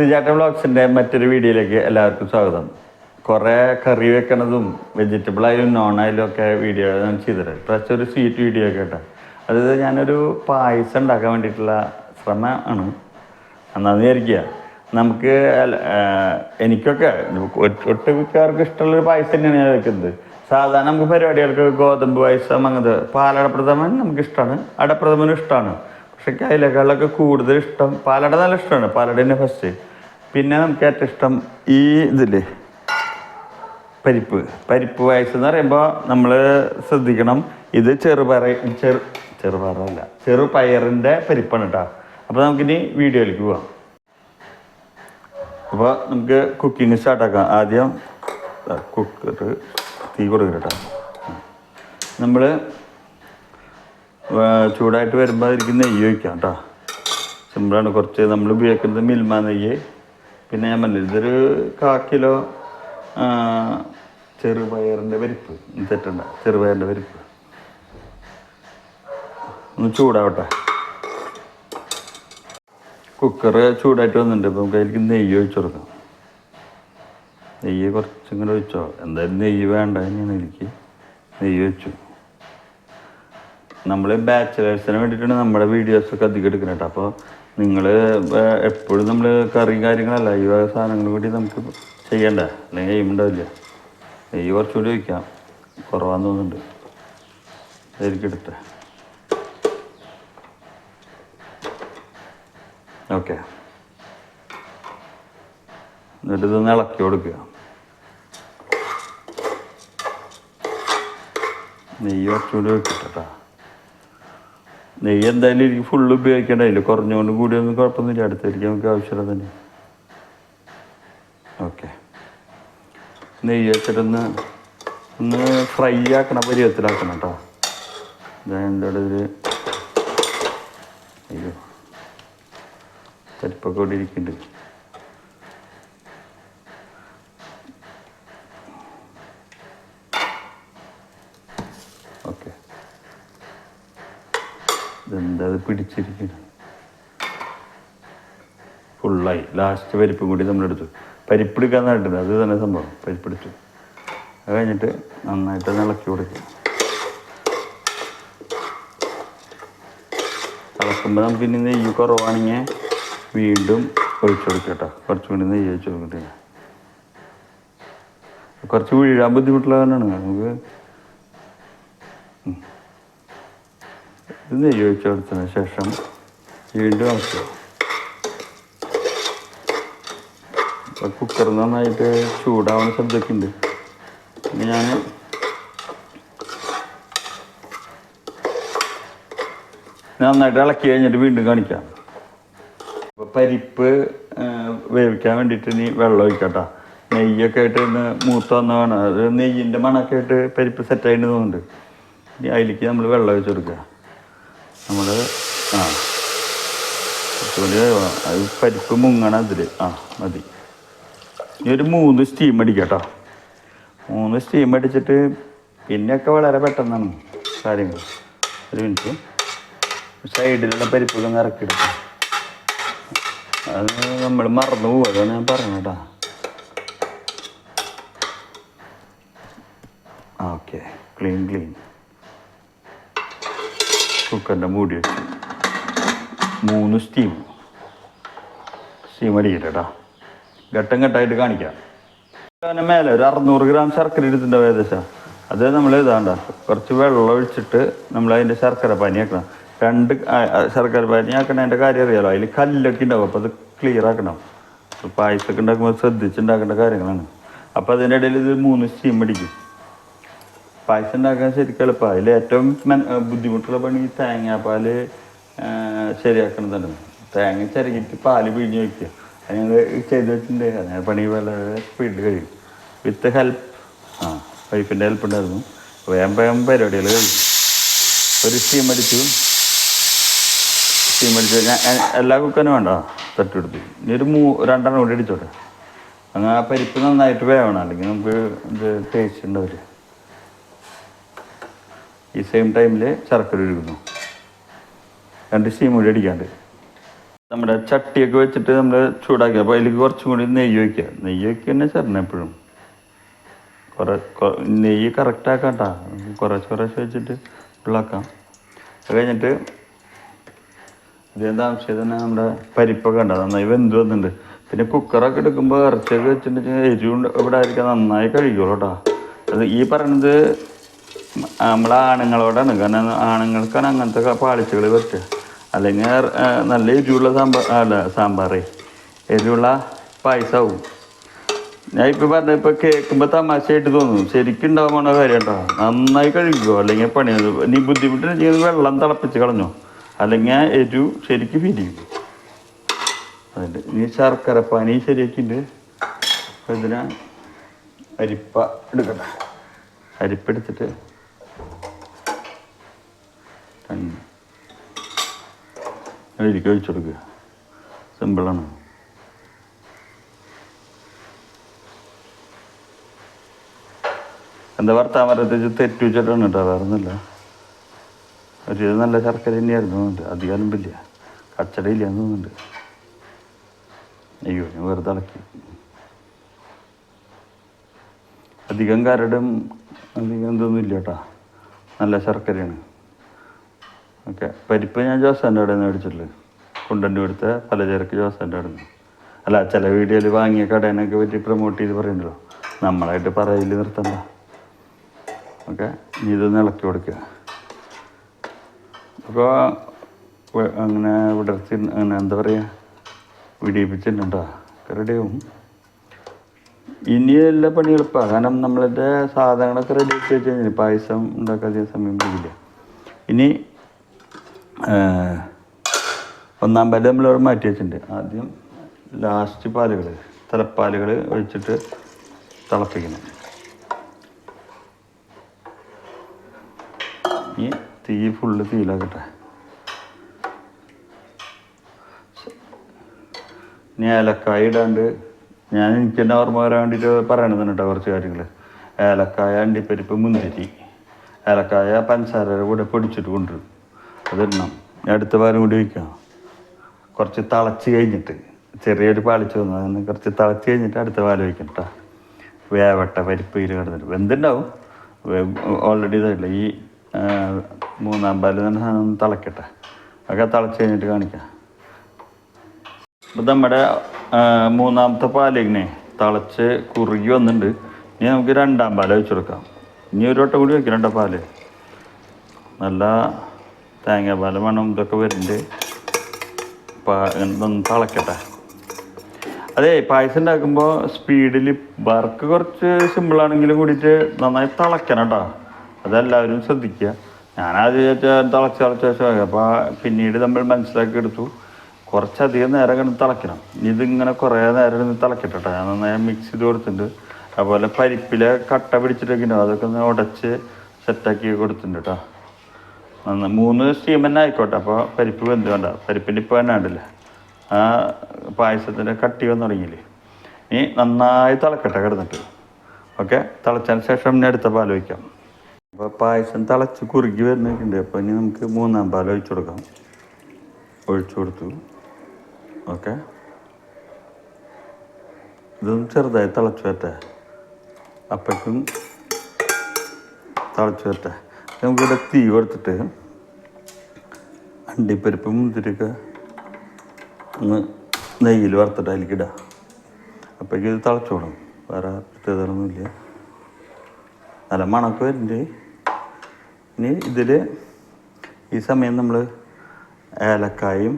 ശ്രീചാട്ട വ്ളോഗ്സിന്റെ മറ്റൊരു വീഡിയോയിലേക്ക് എല്ലാവർക്കും സ്വാഗതം. കുറേ കറി വെക്കണതും വെജിറ്റബിൾ ആയാലും നോൺ ആയാലും ഒക്കെ വീഡിയോ ഞാൻ ചെയ്തിട്ടുണ്ട്. ഇപ്രാവശ്യം ഒരു സ്വീറ്റ് വീഡിയോ ഒക്കെ കേട്ടോ. അതായത് ഞാനൊരു പായസം ഉണ്ടാക്കാൻ വേണ്ടിയിട്ടുള്ള ശ്രമമാണ്. എന്നാന്ന് വിചാരിക്കുക. നമുക്ക് എനിക്കൊക്കെ ഒട്ട് ഒട്ടുമിക്കാർക്ക് ഇഷ്ടമുള്ളൊരു പായസം തന്നെയാണ് ഞാൻ വെക്കുന്നത്. സാധാരണ നമുക്ക് പരിപാടികൾക്ക് ഗോതമ്പ് പായസം അങ്ങനത്തെ പാലടപ്രഥമൻ നമുക്ക് ഇഷ്ടമാണ് അടപ്രഥമനും ഇഷ്ടമാണ് പക്ഷെ അതിലേക്കാളൊക്കെ കൂടുതൽ ഇഷ്ടം പാലട നല്ല ഇഷ്ടമാണ് പാലട തന്നെ ഫസ്റ്റ് പിന്നെ നമുക്ക് ഏറ്റവും ഇഷ്ടം ഈ ഇതില്ലേ പരിപ്പ്. പരിപ്പ് പായസം എന്ന് പറയുമ്പോൾ നമ്മൾ ശ്രദ്ധിക്കണം. ഇത് ചെറുപയർ ചെറു ചെറുപയറല്ല ചെറുപയറിന്റെ പരിപ്പാണ് കേട്ടോ അപ്പോൾ നമുക്കിനി വീഡിയോയിലേക്ക് പോവാം. അപ്പോൾ നമുക്ക് കുക്കിംഗ് സ്റ്റാർട്ടാക്കാം ആദ്യം കുക്കർ തീ കൊടുക്കുക കേട്ടോ നമ്മൾ ചൂടായിട്ട് വരുമ്പോൾ അതിലേക്ക് നെയ്യ് ഒഴിക്കാം കേട്ടോ സിമ്പിളാണ്. കുറച്ച് നമ്മൾ ഉപയോഗിക്കുന്നത് മിൽമ നെയ്യ്. പിന്നെ ഞാൻ പറഞ്ഞു ഇതൊരു കാ കിലോ ചെറുപയറിന്റെ പരിപ്പ്. തെറ്റണ്ട ചെറുപയറിന്റെ പരിപ്പ്. ഒന്ന് ചൂടാവട്ടെ. കുക്കർ ചൂടായിട്ട് വന്നിട്ടുണ്ട് അപ്പോൾ നമുക്ക് അതിലേക്ക് നെയ്യ് ഒഴിച്ചു കൊടുക്കാം. നെയ്യ് കുറച്ചും കൂടെ ഒഴിച്ചോ. എന്തായാലും നെയ്യ് വേണ്ട തന്നെയാണ് എനിക്ക് നെയ്യ് വെച്ചു നമ്മൾ ബാച്ചിലേഴ്സിന് വേണ്ടിയിട്ടാണ് നമ്മുടെ വീഡിയോസൊക്കെ അധികം എടുക്കുന്നത് കേട്ടോ. അപ്പോൾ നിങ്ങൾ എപ്പോഴും നമ്മൾ കറി കാര്യങ്ങളല്ല ഈ വക സാധനങ്ങൾ കൂടി നമുക്ക് ചെയ്യണ്ട? അല്ലെങ്കിൽ ചെയ്യുമുണ്ടാവില്ല നെയ്യ് കുറച്ചുകൂടി വയ്ക്കാം കുറവാന്ന് തോന്നുന്നുണ്ട്. അതായിരിക്കും എടുത്തേ. ഓക്കെ. എന്നിട്ട് ഇതൊന്ന് ഇളക്കി കൊടുക്കുക. നെയ്യ് കുറച്ചുകൂടി വെക്കട്ടെ നെയ്യ് എന്തായാലും എനിക്ക് ഫുള്ള് ഉപയോഗിക്കേണ്ടതില്ല കുറഞ്ഞുകൊണ്ട് കൂടിയൊന്നും കുഴപ്പമൊന്നുമില്ല. അടുത്തായിരിക്കും നമുക്ക് ആവശ്യമുള്ള തന്നെ. ഓക്കെ നെയ്യ് വെച്ചിട്ടൊന്ന് ഒന്ന് ഫ്രൈ ആക്കണ പരിവത്തിലാക്കണം കേട്ടോ. എന്താ ഇതിൽ അയ്യോ. പരിപ്പൊക്കെ ഇവിടെ ഓക്കെ ഇതെന്താ ഇത് പിടിച്ചിരിക്കുന്നത് ഫുള്ളായി ലാസ്റ്റ് പരിപ്പും കൂടി നമ്മളെടുത്തു. പരിപ്പെടുക്കാൻ നട്ടത് അത് തന്നെ സംഭവം. പരിപ്പെടുത്തു അത് കഴിഞ്ഞിട്ട് നന്നായിട്ട് ഇളക്കി കൊടുക്കുക ഇളക്കുമ്പോൾ നമുക്ക് ഇനി നെയ്യ് കുറവാണെങ്കിൽ വീണ്ടും ഒഴിച്ചു കൊടുക്കുക കേട്ടോ കുറച്ചും കൂടി നെയ്യ് ഒഴിച്ചു കൊടുക്കട്ടെ കുറച്ച് വീഴാൻ ബുദ്ധിമുട്ടുള്ള കാരണമാണ്. നമുക്ക് ഇത് നെയ്യ് കൊടുത്തതിന് ശേഷം വീണ്ടും കുക്കർ നന്നായിട്ട് ചൂടാവുന്ന ശബ്ദമൊക്കെ ഉണ്ട്. പിന്നെ ഞാൻ നന്നായിട്ട് ഇളക്കി കഴിഞ്ഞിട്ട് വീണ്ടും കാണിക്കാം. പരിപ്പ് വേവിക്കാൻ വേണ്ടിയിട്ട് ഇനി വെള്ളം ഒഴിക്കട്ടോ. നെയ്യൊക്കെ ആയിട്ട് ഇന്ന് മൂത്ത വന്ന വേണം അത് നെയ്യിന്റെ മണമൊക്കെ ആയിട്ട് പരിപ്പ് സെറ്റായിട്ട് തോന്നുന്നുണ്ട്. ഇനി അതിലേക്ക് നമ്മൾ വെള്ളം ഒഴിച്ച് കൊടുക്കുക. നമ്മൾ ആ. കുറച്ചുകൂടി. അത് പരിപ്പ് മുങ്ങണം അതിൽ ആ മതി. ഇനി ഒരു മൂന്ന് സ്റ്റീം അടിക്കട്ടോ. മൂന്ന് സ്റ്റീം അടിച്ചിട്ട് പിന്നെയൊക്കെ വളരെ പെട്ടെന്നാണ് കാര്യങ്ങൾ ഒരു മിനിറ്റ് സൈഡിലുള്ള പരിപ്പൊക്കെ ഇറക്കിയെടുക്കും. അത് നമ്മൾ മറന്നു പോകും അതാണ് ഞാൻ പറഞ്ഞു കേട്ടോ. ഓക്കെ. Clean clean. കുക്കറിന്റെ മൂടി വെച്ച് മൂന്ന് സ്റ്റീം സ്റ്റീം അടിക്കട്ടെ ഘട്ടം ഘട്ടമായിട്ട് കാണിക്കാം അതിന് മേലെ ഒരു അറുന്നൂറ് ഗ്രാം ശർക്കര എടുത്തിട്ടുണ്ടാവും ഏകദേശം അത് നമ്മൾ ഇതാണ്ട കുറച്ച് വെള്ളം ഒഴിച്ചിട്ട് നമ്മൾ അതിന്റെ ശർക്കര പനിയാക്കണം രണ്ട് ശർക്കര പനിയാക്കണതിന്റെ കാര്യം അറിയാലോ അതിൽ കല്ലൊക്കെ ഉണ്ടാവും അപ്പോൾ അത് ക്ലിയർ ആക്കണം പായസമൊക്കെ ഉണ്ടാക്കുമ്പോൾ ശ്രദ്ധിച്ചുണ്ടാക്കേണ്ട കാര്യങ്ങളാണ് അപ്പോൾ അതിന്റെ ഇടയിൽ ഇത് മൂന്ന് സ്റ്റീം അടിക്കും പായസം ഉണ്ടാക്കാൻ ശരിക്കും എളുപ്പമാണ് അതിൽ ഏറ്റവും ബുദ്ധിമുട്ടുള്ള പണി തേങ്ങാപ്പാൽ ശരിയാക്കണതാണ്. തേങ്ങ ചിരകിട്ട് പാൽ പിഴിഞ്ഞ് വയ്ക്കുക. അത് ഞങ്ങൾ ചെയ്ത് വെച്ചിട്ടുണ്ട്. അങ്ങനെ പണി വളരെ സ്പീഡിൽ കഴിയും. വിത്ത് ഹെൽപ്പ് ആ വൈഫിന്റെ ഹെൽപ്പ് ഉണ്ടായിരുന്നു. വേഗം വേഗം പരിപാടികൾ കഴിയും. ഒരു സ്റ്റീം അടിച്ചു. സ്റ്റീം അടിച്ചു. ഞാൻ എല്ലാ കുക്കനും വേണ്ട. തട്ടെടുത്തു ഇനി ഒരു മൂ രണ്ടെണ്ണം കൂടി അടിച്ചോട്ടെ. അങ്ങനെ ആ പരിപ്പ് നന്നായിട്ട് വേവണം. അല്ലെങ്കിൽ നമുക്ക് ഇത് ടേസ്റ്റ് ഉണ്ടാവില്ല ഈ സെയിം ടൈമിൽ ശർക്കര ഒഴുകുന്നു രണ്ട് സ്റ്റീം കൂടി അടിക്കാണ്ട്. നമ്മുടെ ചട്ടിയൊക്കെ വെച്ചിട്ട് നമ്മൾ ചൂടാക്കുക അപ്പോൾ അതിലേക്ക് കുറച്ചും കൂടി നെയ്യ് വയ്ക്കുക നെയ്യ് വയ്ക്കുക തന്നെ ചേർന്ന് എപ്പോഴും. കുറേ നെയ്യ് കറക്റ്റ് ആക്കാട്ടാ കേട്ടോ കുറച്ച് കുറേശ്ശെ വെച്ചിട്ട് ഉള്ളാക്കാം. അത് കഴിഞ്ഞിട്ട് ഇതെന്താ ആവശ്യം? തന്നെ നമ്മുടെ പരിപ്പൊക്കെ ഉണ്ട്. നന്നായി വെന്ത് വന്നിട്ടുണ്ട്. പിന്നെ കുക്കറൊക്കെ എടുക്കുമ്പോൾ ഇറച്ചിയൊക്കെ വെച്ചിട്ടുണ്ടെങ്കിൽ എരിവ് ഇവിടെ ആയിരിക്കും. നന്നായി കഴിക്കുള്ളൂ കേട്ടോ അത് ഈ പറയുന്നത് നമ്മളെ ആണുങ്ങളോടാണ്. കാരണം ആണുങ്ങൾക്കാണ് അങ്ങനത്തെ പാളിച്ചകൾ പറ്റുക അല്ലെങ്കിൽ നല്ല എരിവുള്ള സാമ്പാർ അല്ല സാമ്പാറേ. എരിവുള്ള പായസമാവും ഞാൻ ഇപ്പോൾ പറഞ്ഞ ഇപ്പോൾ കേൾക്കുമ്പോൾ തമാശയായിട്ട് തോന്നും. ശരിക്കും ഉണ്ടാവുമ്പോൾ കാര്യം കേട്ടോ നന്നായി കഴിക്കുമോ അല്ലെങ്കിൽ പണി നീ ബുദ്ധിമുട്ടിന് വെള്ളം തിളപ്പിച്ച് കളഞ്ഞോ? അല്ലെങ്കിൽ എരു ശരിക്കും പിരിയും. അതിന്റെ നീ ശർക്കര പനി ശരിയാക്കിണ്ട് അപ്പൊ ഇതിന് അരിപ്പ എടുക്കട്ടെ അരിപ്പ എടുത്തിട്ട് രണ്ട് അതിലേക്ക് ഒഴിച്ചു കൊടുക്കുക സിമ്പിളാണ് എന്താ ഭർത്താൻ പറയത്തേച്ച് തെറ്റു വെച്ചിട്ടാണ് കേട്ടോ വേറെ ഒന്നുമില്ല. ഒരു നല്ല ശർക്കര തന്നെയായിരുന്നു തോന്നുന്നുണ്ട്. അധികം ഇല്ല കച്ചടയില്ല എന്ന് തോന്നുന്നുണ്ട്. അയ്യോ ഞാൻ വെറുതെ ഇളക്കി അധികം കരടും അധികം ഇതൊന്നും ഇല്ല കേട്ടോ. നല്ല ശർക്കരയാണ്. ഓക്കെ. പരിപ്പ് ഞാൻ ജോസാന്റെ അവിടെ നിന്ന് മേടിച്ചിട്ടുള്ളത് കുണ്ടന്റെ കൊടുത്ത പലചരക്ക് ജോസാന്റെ അവിടെ നിന്ന് അല്ല ചില വീഡിയോയിൽ വാങ്ങിയ കടേനൊക്കെ പറ്റി പ്രൊമോട്ട് ചെയ്ത് പറയുന്നുണ്ടല്ലോ നമ്മളായിട്ട് പറയില്ല നിർത്തണ്ട. ഓക്കെ നീ ഇതൊന്ന് ഇളക്കി കൊടുക്കുക അപ്പോൾ അങ്ങനെ വിടർത്തി അങ്ങനെ എന്താ പറയുക വിടിയിപ്പിച്ചിട്ടുണ്ടോ? റെഡിയാവും ഇനി എല്ലാ പണി എളുപ്പമാണ് കാരണം നമ്മളുടെ സാധനങ്ങളൊക്കെ റെഡി ആക്കി വെച്ച് കഴിഞ്ഞാൽ പായസം ഉണ്ടാക്കാൻ സമയം പിടിക്കില്ല. ഇനി ഒന്നാം പാൽ നമ്മൾ ഇവിടെ മാറ്റി വെച്ചിട്ടുണ്ട്. ആദ്യം ലാസ്റ്റ് പാലുകൾ തലപ്പാലുകൾ ഒഴിച്ചിട്ട് തിളപ്പിക്കണം. ഈ തീ ഫുള്ള് തീയിലാക്കട്ടെ. ഇനി ഏലക്കായ ഇടാണ്ട് ഞാൻ എനിക്ക് തന്നെ ഓർമ്മ വരാൻ വേണ്ടിയിട്ട് പറയണത് കേട്ടോ കുറച്ച് കാര്യങ്ങൾ ഏലക്കായ അണ്ടിപ്പരിപ്പ് മുന്തിരി. ഏലക്കായ പഞ്ചസാരയുടെ കൂടെ പൊടിച്ചിട്ട് കൊണ്ടുവരും. അതിടണം ഞാൻ അടുത്ത പാലും കൂടി വയ്ക്കാം കുറച്ച് തിളച്ച് കഴിഞ്ഞിട്ട് ചെറിയൊരു പാളിച്ച് വന്നു. അതിന് കുറച്ച് തിളച്ച് കഴിഞ്ഞിട്ട് അടുത്ത പാൽ വയ്ക്കണം കേട്ടോ വേവട്ട പരിപ്പ് ഇതിൽ കിടന്നിട്ട്. വെന്തുണ്ടാവും? ഓൾറെഡി ഇതായില്ല ഈ മൂന്നാം പാൽ തന്നെ സാധനം തിളക്കട്ടെ. ഒക്കെ തിളച്ച് കഴിഞ്ഞിട്ട് കാണിക്കാം. ഇപ്പം നമ്മുടെ മൂന്നാമത്തെ പാലിങ്ങനെ തിളച്ച് കുറുകി വന്നിട്ടുണ്ട്. ഇനി നമുക്ക് രണ്ടാം പാൽ വെച്ച് കൊടുക്കാം. ഇനി ഒരു വട്ടം കൂടി വെക്കാം രണ്ടാം പാൽ? നല്ല തേങ്ങാപ്പാൽ വേണം ഇതൊക്കെ വരുന്നുണ്ട്. ഇതൊന്ന് തിളക്കട്ടെ. അതെ പായസം ഉണ്ടാക്കുമ്പോൾ സ്പീഡിൽ വർക്ക് കുറച്ച് സിമ്പിളാണെങ്കിലും കൂടിയിട്ട് നന്നായി തിളക്കണം കേട്ടോ അതെല്ലാവരും ശ്രദ്ധിക്കുക. ഞാനാദ്യം തിളച്ച് തിളച്ച് വെച്ചാൽ അപ്പോൾ പിന്നീട് നമ്മൾ മനസ്സിലാക്കി എടുത്തു കുറച്ചധികം നേരം കിടന്ന് തിളയ്ക്കണം ഇതിങ്ങനെ കുറേ നേരം ഇരുന്ന് തിളക്കട്ടെ കേട്ടോ ഞാൻ നന്നായി മിക്സ് ചെയ്ത് കൊടുത്തിട്ടുണ്ട്. അതുപോലെ പരിപ്പിലെ കട്ട പിടിച്ചിട്ടൊക്കെ ഉണ്ടാവും. അതൊക്കെ ഒന്ന് ഉടച്ച് സെറ്റാക്കി കൊടുത്തിട്ടുണ്ട് കേട്ടോ മൂന്ന് സ്റ്റീം തന്നെ ആയിക്കോട്ടെ അപ്പോൾ പരിപ്പ് വെന്ത് വേണ്ട പരിപ്പിന്റെ ഇപ്പോൾ തന്നെ ഉണ്ടല്ലേ ആ പായസത്തിന്റെ കട്ടി വന്ന് തുടങ്ങിയില്ലേ? ഇനി നന്നായി തിളക്കട്ടെ കിടന്നിട്ട്. ഓക്കെ? തിളച്ചതിന് ശേഷം ഇനി അടുത്ത പാൽ ഒഴിക്കാം. അപ്പോൾ പായസം തിളച്ച് കുറുകി വരുന്നൊക്കെയുണ്ട്. അപ്പോൾ ഇനി നമുക്ക് മൂന്നാം പാൽ ഒഴിച്ചു കൊടുക്കാം. ഒഴിച്ചു കൊടുത്തു. ഓക്കെ? ഇതൊന്നും ചെറുതായി തിളച്ചു വരട്ടെ. അപ്പോഴേക്കും തിളച്ചു വരട്ടെ. നമുക്കിവിടെ തീ കൊടുത്തിട്ട് അണ്ടിപ്പരിപ്പ് മുന്തിരിയൊക്കെ ഒന്ന് നെയ്യിൽ വറുത്തിട്ട് അതിലേക്ക് ഇടാം അപ്പോഴേക്കും ഇത് തിളച്ചോളും വേറെ പ്രത്യേകതകളൊന്നുമില്ല. നല്ല മണക്ക് വരുന്നുണ്ട്. ഇനി ഇതിൽ ഈ സമയം നമ്മൾ ഏലക്കായും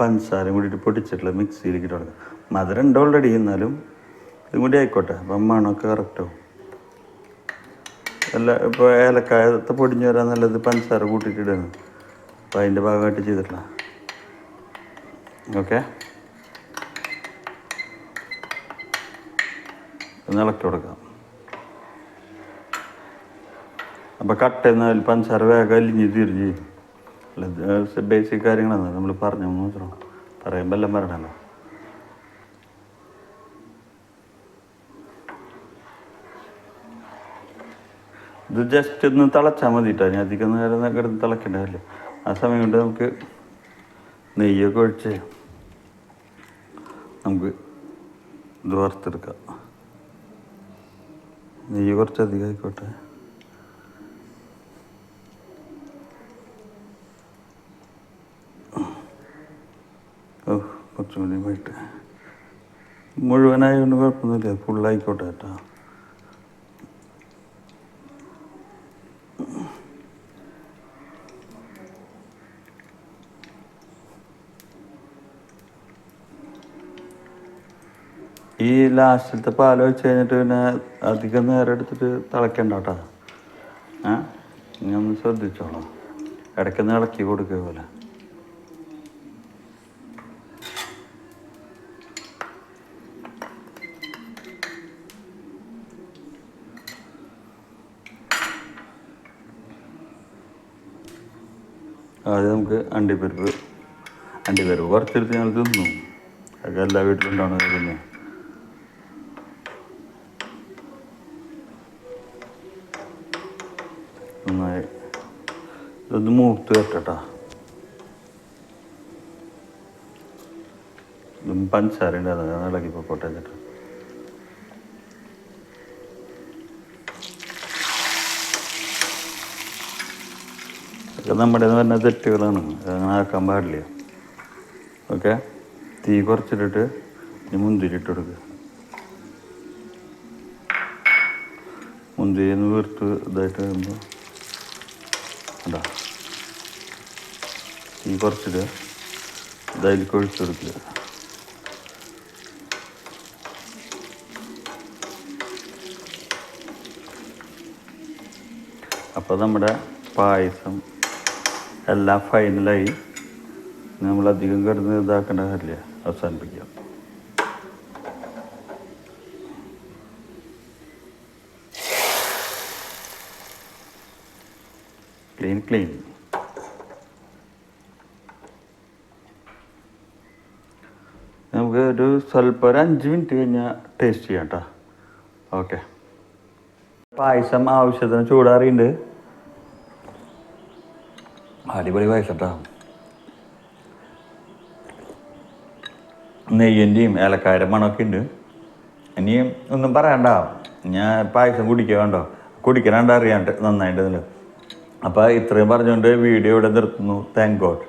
പഞ്ചസാരയും കൂടിയിട്ട് പൊടിച്ചിട്ടുള്ള മിക്സിയിലേക്ക് ഇട്ട് കൊടുക്കാം മധുരം ഉണ്ട് ഓൾറെഡി എന്നാലും ഇതും കൂടി ആയിക്കോട്ടെ. അപ്പം മണമൊക്കെ കറക്റ്റാവും അല്ല ഇപ്പോൾ ഏലക്കായത്തെ പൊടിഞ്ഞ് വരാൻ നല്ലത് പഞ്ചസാര കൂട്ടിയിട്ടിടുന്നു അപ്പോൾ അതിന്റെ ഭാഗമായിട്ട് ചെയ്തിട്ടില്ല ഓക്കെ ഇളക്കി കൊടുക്കാം. അപ്പോൾ കട്ട എന്നാൽ പഞ്ചസാര വേഗം അലിഞ്ഞ് തിരിഞ്ഞ് ബേസിക് കാര്യങ്ങളാണ്. നമ്മൾ പറഞ്ഞു മാത്രം പറയുമ്പോൾ എല്ലാം പറയണല്ലോ ഇത് ജസ്റ്റ് ഒന്ന് തിളച്ചാൽ മതി കേട്ടോ ഇനി അധികം നേരം കിടന്ന് തിളക്കണ്ടല്ലോ ആ സമയം കൊണ്ട് നമുക്ക് നെയ്യൊക്കെ ഒഴിച്ച് നമുക്ക് ഇത് വറുത്തെടുക്കാം. നെയ്യ് കുറച്ചധികം ആയിക്കോട്ടെ ഓ കുറച്ചും കൂടി പോയിട്ട് മുഴുവനായതുകൊണ്ട് കുഴപ്പമൊന്നുമില്ല. ഫുള്ളായിക്കോട്ടെ കേട്ടോ. ഈ ലാസ്റ്റിലത്തെ പാൽ വെച്ച് കഴിഞ്ഞിട്ട് പിന്നെ അധികം നേരം എടുത്തിട്ട് തിളക്കണ്ട കേട്ടോ. ഏ ഇനി ഒന്ന് ശ്രദ്ധിച്ചോളാം. ഇടയ്ക്കൊന്ന് ഇളക്കി കൊടുക്കുക പോലെ ആദ്യം നമുക്ക് അണ്ടിപ്പരിപ്പ് അണ്ടിപ്പരിപ്പ് കുറച്ചെടുത്ത് ഞങ്ങൾ തിന്നു. അതൊക്കെ എല്ലാ വീട്ടിലും ഉണ്ടാവുന്ന പിന്നെ നന്നായി ഇതൊന്ന് മൂത്ത് കെട്ടട്ടാ ഇതും പഞ്ചസാര ഉണ്ട് അത് ഞാൻ ഇളകി പോട്ടെ എന്നിട്ട് ഇതൊക്കെ നമ്മുടെ എന്ന് പറഞ്ഞ തെറ്റുകളാണ്. അങ്ങനെ ആക്കാൻ പാടില്ല. ഓക്കെ? തീ കുറച്ചിട്ടിട്ട് ഇനി മുന്തിരി ഇട്ട് കൊടുക്കുക മുന്തിരി വീർത്ത് ഇതായിട്ട് വരുമ്പോൾ അതാ തീ കുറച്ചിട്ട് ഇതായിരിക്കും ഒഴിച്ചു അപ്പോൾ നമ്മുടെ പായസം എല്ലാം ഫൈനലായി നമ്മളധികം കിടന്ന് ഇതാക്കേണ്ട കാര്യമില്ല. അവസാനിപ്പിക്കാം. Clean clean. നമുക്ക് ഒരു സ്വല്പം ഒരു അഞ്ച് മിനിറ്റ് കഴിഞ്ഞാൽ ടേസ്റ്റ് ചെയ്യാം കേട്ടോ ഓക്കെ പായസം ആവശ്യത്തിന് ചൂടാറിയുണ്ട്. അടിപൊളി പായസം കേട്ടോ നെയ്യന്റെയും ഏലക്കായുടെ മണമൊക്കെ ഉണ്ട് ഇനി ഒന്നും പറയണ്ട. ഞാൻ പായസം കുടിക്കുക വേണ്ടോ കുടിക്കണണ്ട അറിയാണ്ട് നന്നായിട്ട് ഇതിൽ അപ്പോൾ ഇത്രയും പറഞ്ഞുകൊണ്ട് വീഡിയോ ഇവിടെ നിർത്തുന്നു. Thank God